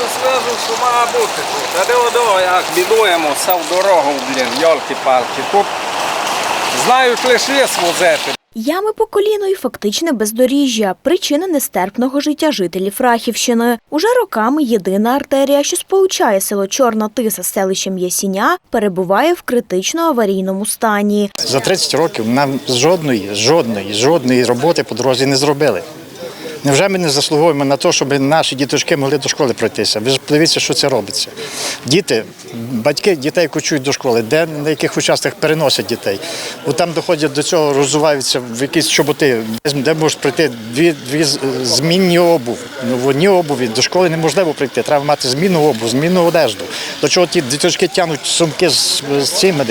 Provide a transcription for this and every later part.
зв'язку, що має бути тут. А де одо, як бідуємо, сав дорогу, блін, йолки-палки. Тут знають лише ліс возити. Ями по коліно і фактичне бездоріжжя – причина нестерпного життя жителів Рахівщини. Уже роками єдина артерія, що сполучає село Чорна Тиса з селищем Ясіня, перебуває в критично аварійному стані. За 30 років нам жодної, жодної, жодної роботи по дорозі не зробили. Невже ми не заслуговуємо на те, щоб наші діточки могли до школи пройтися? Ви ж подивіться, що це робиться. Діти, батьки дітей кочують до школи, де на яких участках переносять дітей. От там доходять до цього, розуваються в якісь чоботи, де можуть пройти дві, дві змінні обув. Ну, в одній обуві до школи неможливо прийти. Треба мати змінну обув, змінну одежду. До чого ті діточки тягнуть сумки з, з цими.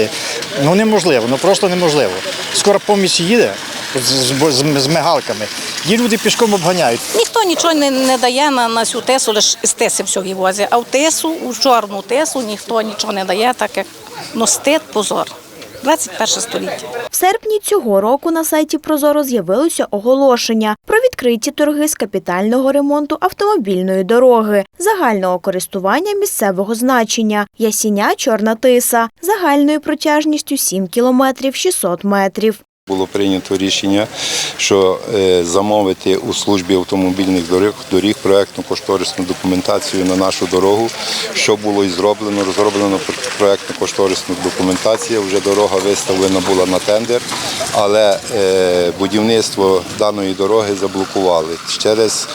Ну неможливо, ну просто неможливо. Скоро помість їде з, з, з, мигалками. Її люди пішком обганяють. Ніхто нічого не, не дає на, на цю тесу, лише з теси все вивозять. А в тесу, у чорну тесу ніхто нічого не дає, так як стид, позор. 21 століття. В серпні цього року на сайті Прозоро з'явилося оголошення про відкриті торги з капітального ремонту автомобільної дороги загального користування місцевого значення Ясіня Чорна Тиса загальною протяжністю 7 кілометрів 600 метрів. Було прийнято рішення, що е, замовити у службі автомобільних доріг, доріг проектну кошторисну документацію на нашу дорогу. Що було і зроблено? Розроблено проектну кошторисну документацію. Вже дорога виставлена була на тендер, але е, будівництво даної дороги заблокували через,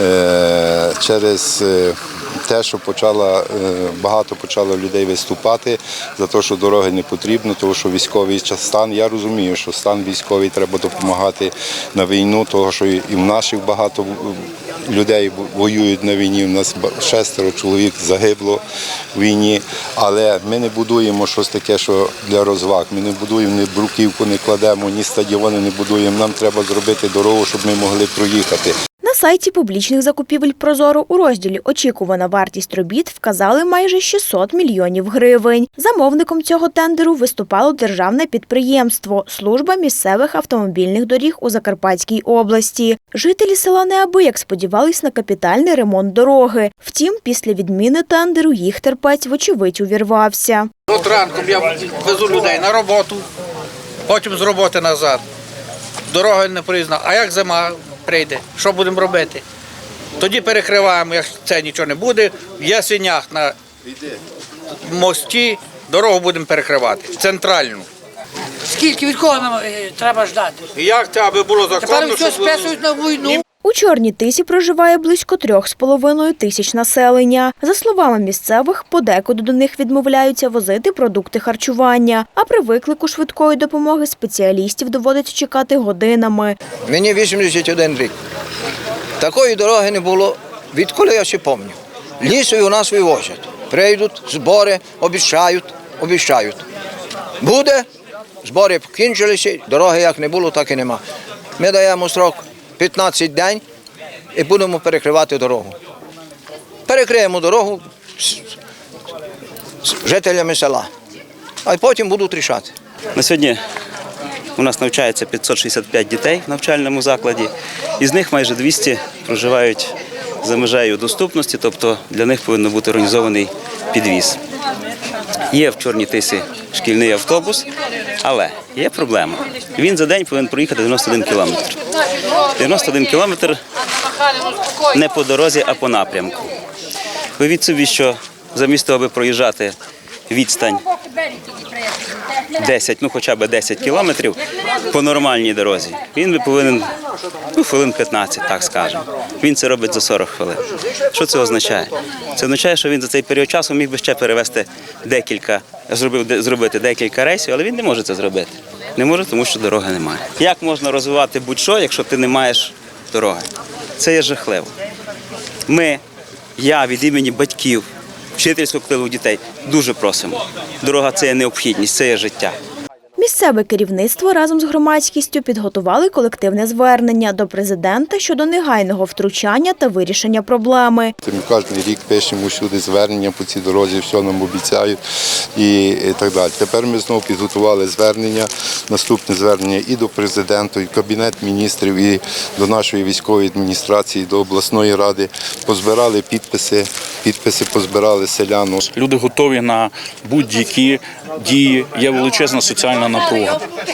е, через те, що почала, е, багато почало людей виступати за те, що дороги не потрібно, тому що військовий стан. Я розумію, що стан військовий треба допомагати на війну, того що і в наших багато людей воюють на війні. У нас шестеро чоловік загибло в війні. Але ми не будуємо щось таке, що для розваг. Ми не будуємо ні бруківку, не кладемо, ні стадіони не будуємо. Нам треба зробити дорогу, щоб ми могли проїхати. Сайті публічних закупівель Прозоро у розділі Очікувана вартість робіт вказали майже 600 мільйонів гривень. Замовником цього тендеру виступало державне підприємство Служба місцевих автомобільних доріг у Закарпатській області. Жителі села неабияк сподівались на капітальний ремонт дороги. Втім, після відміни тендеру їх терпець вочевидь увірвався. От ранком я везу людей на роботу, потім з роботи назад. Дорога не приїзна. А як зима прийде? Що будемо робити? Тоді перекриваємо, якщо це нічого не буде. В ясенях на мості дорогу будемо перекривати. Центральну. Скільки від кого нам е, треба ждати? Як це аби було Тепер законно, все щоб... списують на війну. У Чорній Тисі проживає близько трьох з половиною тисяч населення. За словами місцевих, подекуди до них відмовляються возити продукти харчування, а при виклику швидкої допомоги спеціалістів доводиться чекати годинами. Мені 81 рік. Такої дороги не було, відколи я ще пам'ятаю. Лісою у нас вивозять. Прийдуть, збори, обіцяють, обіцяють. Буде, збори покінчилися, дороги як не було, так і нема. Ми даємо срок 15 день і будемо перекривати дорогу. Перекриємо дорогу з, жителями села, а потім будуть рішати. На сьогодні у нас навчається 565 дітей в навчальному закладі, із них майже 200 проживають за межею доступності, тобто для них повинен бути організований підвіз. Є в Чорній Тисі шкільний автобус, але є проблема. Він за день повинен проїхати 91 кілометр. 91 кілометр не по дорозі, а по напрямку. Уявіть собі, що замість того, аби проїжджати відстань 10, ну хоча б 10 кілометрів по нормальній дорозі. Він би повинен ну, хвилин 15, так скажемо. Він це робить за 40 хвилин. Що це означає? Це означає, що він за цей період часу міг би ще перевести декілька, зробив зробити декілька рейсів, але він не може це зробити. Не може, тому що дороги немає. Як можна розвивати будь-що, якщо ти не маєш дороги? Це є жахливо. Ми, я від імені батьків, вчительського колективу дітей дуже просимо. Дорога це є необхідність, це є життя. Місцеве керівництво разом з громадськістю підготували колективне звернення до президента щодо негайного втручання та вирішення проблеми. Ми кожен рік пишемо сюди звернення по цій дорозі, все нам обіцяють і, так далі. Тепер ми знову підготували звернення, наступне звернення і до президента, і Кабінет міністрів, і до нашої військової адміністрації, до обласної ради. Позбирали підписи, підписи позбирали селян. Люди готові на будь-які дії. Є величезна соціальна напруга.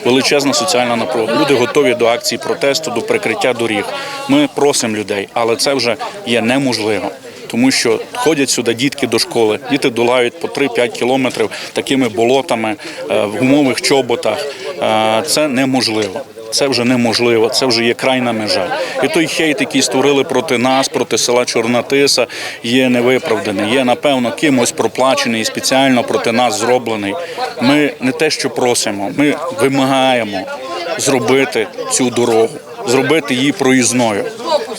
Величезна соціальна напруга. Люди готові до акції протесту, до прикриття доріг. Ми просимо людей, але це вже є неможливо. Тому що ходять сюди дітки до школи, діти долають по 3-5 кілометрів такими болотами е, в гумових чоботах. Е, Це неможливо. Це вже неможливо, це вже є крайна межа. І той хейт, який створили проти нас, проти села Чорнатиса, є невиправданий. Є напевно кимось проплачений і спеціально проти нас зроблений. Ми не те, що просимо, ми вимагаємо зробити цю дорогу, зробити її проїзною.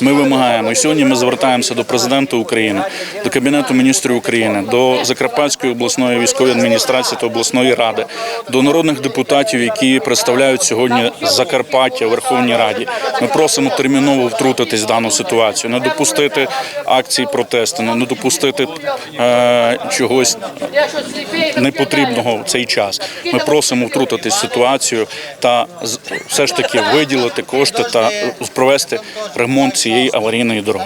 Ми вимагаємо. І сьогодні ми звертаємося до президента України, до Кабінету міністрів України, до Закарпатської обласної військової адміністрації та обласної ради, до народних депутатів, які представляють сьогодні Закарпаття в Верховній Раді. Ми просимо терміново втрутитись в дану ситуацію, не допустити акцій протесту, не допустити е, чогось непотрібного в цей час. Ми просимо втрутитись в ситуацію та все ж таки виділити кошти та провести ремонт цієї аварійної дороги.